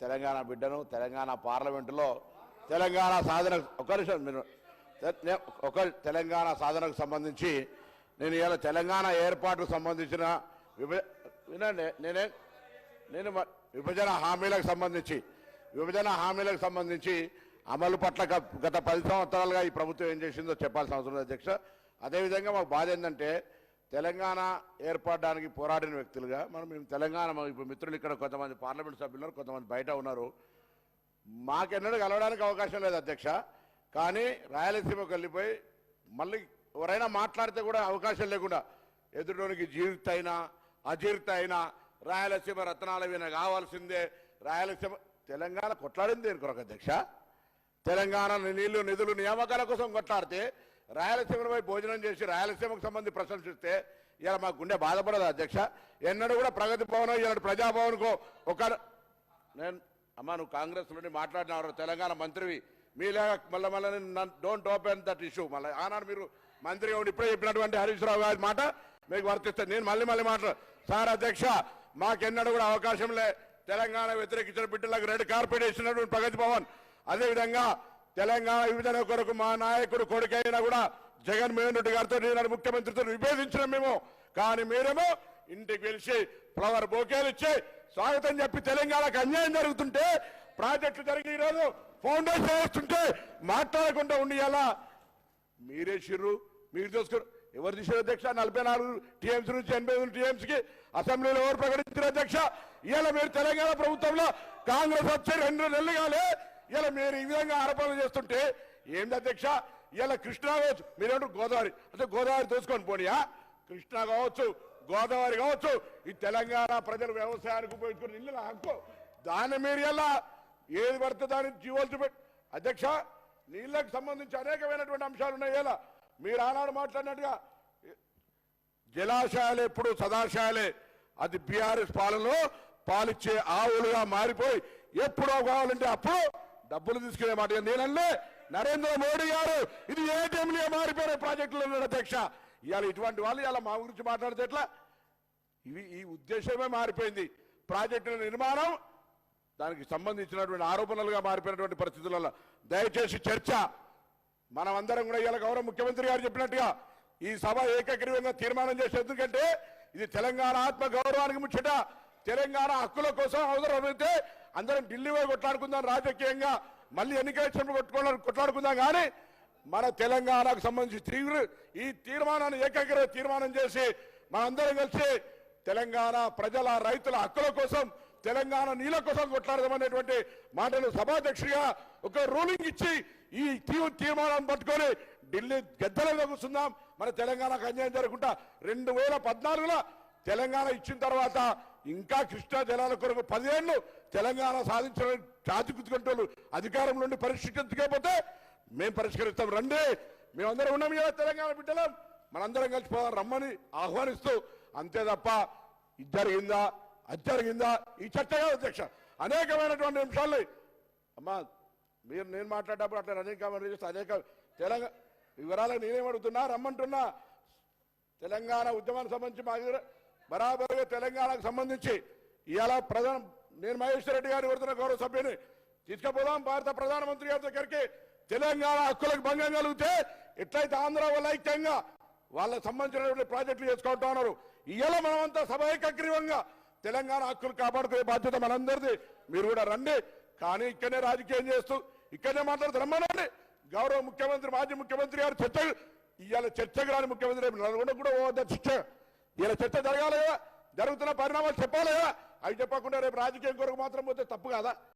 తెలంగాణ బిడ్డను తెలంగాణ పార్లమెంటులో తెలంగాణ సాధన ఒక నిమిషం మీరు ఒక తెలంగాణ సాధనకు సంబంధించి నేను ఇలా తెలంగాణ ఏర్పాటుకు సంబంధించిన విభ వినండి నేనే నేను విభజన హామీలకు సంబంధించి విభజన హామీలకు సంబంధించి అమలు పట్ల గత పది సంవత్సరాలుగా ఈ ప్రభుత్వం ఏం చేసిందో చెప్పాల్సిన అవసరం లేదు అధ్యక్ష. అదేవిధంగా మాకు బాధ ఏంటంటే తెలంగాణ ఏర్పడడానికి పోరాడిన వ్యక్తులుగా మనం మేము తెలంగాణ మా ఇప్పుడు మిత్రులు ఇక్కడ కొంతమంది పార్లమెంట్ సభ్యులు ఉన్నారు కొంతమంది బయట ఉన్నారు. మాకెన్నడూ కలవడానికి అవకాశం లేదు అధ్యక్ష. కానీ రాయలసీమకు వెళ్ళిపోయి మళ్ళీ ఎవరైనా మాట్లాడితే కూడా అవకాశం లేకుండా ఎదురులోనికి జీవిత అయినా అజీర్త అయినా రాయలసీమ రత్నాలవైనా కావాల్సిందే. రాయలసీమ తెలంగాణ కొట్లాడింది దేని కొరకు అధ్యక్ష? తెలంగాణ నీళ్ళు నిధులు నియామకాల కోసం కొట్లాడితే రాయలసీమపై భోజనం చేసి రాయలసీమకు సంబంధించి ప్రశంసిస్తే ఇలా మా గుండె బాధపడదు అధ్యక్ష. ఎన్నడూ కూడా ప్రగతి భవన్ ఇలాంటి ప్రజాభవన్కో ఒక నేను అమ్మా నువ్వు కాంగ్రెస్ నుండి మాట్లాడినారు తెలంగాణ మంత్రివి. మీలాగా మళ్ళీ మళ్ళీ డోంట్ ఓపెన్ దట్ ఇష్యూ మళ్ళీ ఆనాడు మీరు మంత్రి ఉండి ఇప్పుడే చెప్పినటువంటి హరీష్ రావు గారి మాట మీకు వర్తిస్తాను నేను మళ్ళీ మళ్ళీ మాట్లాడు సార్ అధ్యక్ష మాకెన్నడూ కూడా అవకాశం లే. తెలంగాణ వ్యతిరేకించిన బిడ్డలకు రెడ్ కార్పెట్ ఇచ్చినటువంటి ప్రగతి భవన్. అదేవిధంగా తెలంగాణ విభజన కొరకు మా నాయకుడు కొడుకైనా కూడా జగన్మోహన్ రెడ్డి గారితో నేను ముఖ్యమంత్రితో విభేదించిన మేము. కానీ మీరేమో ఇంటికి పిలిచి ఫ్లవర్ బోకేలు ఇచ్చి స్వాగతం చెప్పి తెలంగాణకు అన్యాయం జరుగుతుంటే ప్రాజెక్టులు జరిగి ఈరోజు ఫౌండేషన్ వేస్తుంటే మాట్లాడకుండా ఉండి ఎలా? మీరే చిర్రు మీరు చూసుకోరు. ఎవరు తీసారు అధ్యక్ష? నలభై నాలుగు టీఎంసీ నుంచి ఎనభై మూడు టీఎంసీకి అసెంబ్లీలో ఎవరు ప్రకటించారు అధ్యక్ష? ఇవాళ మీరు తెలంగాణ ప్రభుత్వంలో కాంగ్రెస్ వచ్చి రెండు నెలలు కాలే. ఇలా మీరు ఈ విధంగా ఆరోపణలు చేస్తుంటే ఏంది అధ్యక్ష? ఇలా కృష్ణా కావచ్చు మీరేమంటారు? గోదావరి. అంటే గోదావరి దోసుకొని పోనీయా? కృష్ణా కావచ్చు గోదావరి కావచ్చు ఈ తెలంగాణ ప్రజలు వ్యవసాయానికి ఉపయోగించుకుని ఇల్లు హక్కు. దాన్ని మీరు ఎలా ఏది పడితే దాన్ని జీవోలు చూపెట్టి అధ్యక్ష నీళ్ళకు సంబంధించి అనేకమైనటువంటి అంశాలు ఉన్నాయి. ఎలా? మీరు ఆనాడు మాట్లాడినట్టుగా జలాశయాలు ఎప్పుడు సదాశయాలే. అది బీఆర్ఎస్ పాలనలో పాలిచ్చే ఆవులుగా మారిపోయి ఎప్పుడో కావాలంటే అప్పుడు డబ్బులు తీసుకునే మాట నేనన్నే నరేంద్ర మోడీ గారు ఇది ఏటీఎంలుగా మారిపోయిన ప్రాజెక్టులు ఉన్నాడు అధ్యక్ష. ఇవాళ ఇటువంటి వాళ్ళు ఇలా మా గురించి మాట్లాడితే ఎట్లా? ఇవి ఈ ఉద్దేశమే మారిపోయింది. ప్రాజెక్టుల నిర్మాణం దానికి సంబంధించినటువంటి ఆరోపణలుగా మారిపోయినటువంటి పరిస్థితులలో దయచేసి చర్చ. మనమందరం కూడా ఇవాళ గౌరవ ముఖ్యమంత్రి గారు చెప్పినట్టుగా ఈ సభ ఏకగ్రీవంగా తీర్మానం చేసే ఎందుకంటే ఇది తెలంగాణ ఆత్మ గౌరవానికి ముచ్చట. తెలంగాణ హక్కుల కోసం అవసరమైతే అందరం ఢిల్లీ పోయి కొట్లాడుకుందాం రాజకీయంగా మళ్ళీ ఎన్నికల వచ్చినప్పుడు కొట్టుకోవడానికి కొట్లాడుకుందాం. కానీ మన తెలంగాణకు సంబంధించి తీవ్ర ఈ తీర్మానాన్ని ఏకాగ్ర తీర్మానం చేసి మనందరం కలిసి తెలంగాణ ప్రజల రైతుల హక్కుల కోసం తెలంగాణ నీళ్ళ కోసం కొట్లాడదామనేటువంటి మాటలు సభాధ్యక్షుడిగా ఒక రూలింగ్ ఇచ్చి ఈ తీవ్ర తీర్మానాన్ని పట్టుకొని ఢిల్లీ గద్దెలుగా కూర్చుందాం. మన తెలంగాణకు అన్యాయం జరగకుండా రెండు వేల పద్నాలుగులో తెలంగాణ ఇచ్చిన తర్వాత ఇంకా కృష్ణా జలాల కొరకు పదేళ్ళు తెలంగాణ సాధించడానికి చాచుకుతుకుంటూ అధికారం నుండి పరిష్కరించకపోతే మేము పరిష్కరిస్తాం. రండి. మేమందరం ఉన్నాం కదా తెలంగాణ బిడ్డలం. మనందరం కలిసిపోదాం రమ్మని ఆహ్వానిస్తూ అంతే తప్ప ఇది జరిగిందా? అది జరిగిందా? ఈ చర్చ అధ్యక్ష. అనేకమైనటువంటి అంశాలు అమ్మా మీరు నేను మాట్లాడేటప్పుడు అట్లా అనేకమైన చేస్తే అనేక తెలంగాణ వివరాలకు నేనేమడుగుతున్నా రమ్మంటున్నా. తెలంగాణ ఉద్యమానికి సంబంధించి మా దగ్గర బరాబరుగా తెలంగాణకు సంబంధించి ఇవాళ ప్రధాన నేను మహేశ్వర రెడ్డి గారి కోరుతున్న గౌరవ సభ్యుని తీసుకుపోదాం. భారత ప్రధానమంత్రి గారి దగ్గరికి తెలంగాణ హక్కులకు భంగం కలిగితే ఎట్లయితే ఆంధ్ర వాళ్ళు ఐక్యంగా వాళ్ళకి సంబంధించినటువంటి ప్రాజెక్టులు చేసుకుంటా ఉన్నారు. ఇవాళ మనమంతా సభ ఏకగ్రీవంగా తెలంగాణ హక్కులు కాపాడుకునే బాధ్యత మనందరిది. మీరు కూడా రండి. కానీ ఇక్కడనే రాజకీయం చేస్తూ ఇక్కడనే మాట్లాడుతూ రమ్మనండి. గౌరవ ముఖ్యమంత్రి మాజీ ముఖ్యమంత్రి గారు చర్చ ఇవాళ చర్చకు రాని ముఖ్యమంత్రి నల్గొండ కూడా పోవద్ద చర్చ ఇలా చర్చ జరగాలి జరుగుతున్న పరిణామాలు చెప్పాలి అవి చెప్పకుండా రేపు రాజకీయం కొరకు మాత్రం పోతే తప్పు కాదా?